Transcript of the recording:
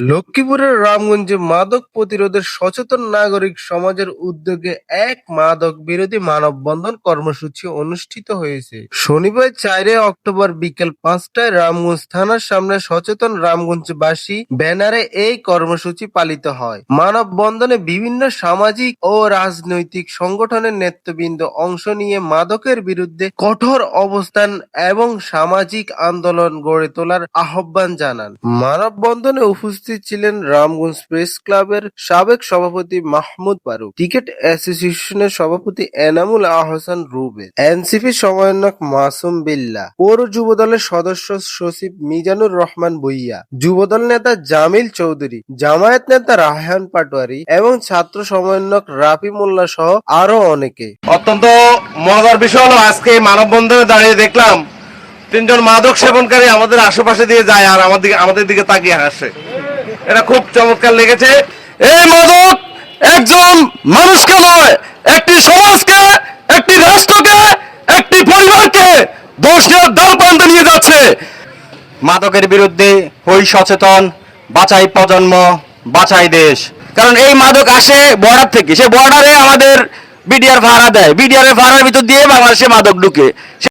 লক্ষ্মীপুরের রামগঞ্জে মাদক প্রতিরোধের সচেতন নাগরিক সমাজের উদ্যোগে এক মাদক বিরোধী মানববন্ধন কর্মসূচি অনুষ্ঠিত হয়েছে। শনিবার চারে অক্টোবর বিকেল পাঁচটায় রামগঞ্জ থানার সামনে সচেতন রামগঞ্জবাসী ব্যানারে এই কর্মসূচি পালিত হয়। মানববন্ধনে বিভিন্ন সামাজিক ও রাজনৈতিক সংগঠনের নেতৃবৃন্দ অংশ নিয়ে মাদকের বিরুদ্ধে কঠোর অবস্থান এবং সামাজিক আন্দোলন গড়ে তোলার আহ্বান জানান। মানববন্ধনে উপস্থিত ছিলেন রামগঞ্জ প্রেস ক্লাবের সাবেক সভাপতি মাহমুদ ফারুক, ক্রিকেট অ্যাসোসিয়েশনের সভাপতি এনামুল আহসান রুবেল এনসিপি সমন্বয়ক মাসুম বিল্লাহ পৌর যুব দলের সদস্য সচিব মিজানুর রহমান বইয়া যুবদল নেতা জামিল চৌধুরী, জামায়াত নেতা রায়হান পাটোয়ারি এবং ছাত্র সমন্বয়ক রাফি মোল্লা সহ আরও অনেকে। অত্যন্ত মজার বিষয় হলো, আজকে মানববন্ধনে দাঁড়িয়ে দেখলাম, তিনজন মাদক সেবনকারী আমাদের আশেপাশে দিয়ে যায় আর আমাদের আমাদের দিকে তাকিয়ে হাসে। এটা খুব চমৎকার লেগেছে। এই মাদক একজন মানুষকে নয়, একটি সমাজকে, একটি রাষ্ট্রকে, একটি পরিবারকে দোষ দেওয়ার দ্বার প্রান্তে নিয়ে যাচ্ছে। মাদকের বিরুদ্ধে হই সচেতন, বাঁচাই প্রজন্ম, বাঁচাই দেশ। কারণ এই মাদক আসে বর্ডার থেকে। সে বর্ডারে আমাদের বিডিআর ভাড়া দেয়। বিডিআর ভাড়ার ভিতর দিয়ে বাংলাদেশে মাদক ঢুকে।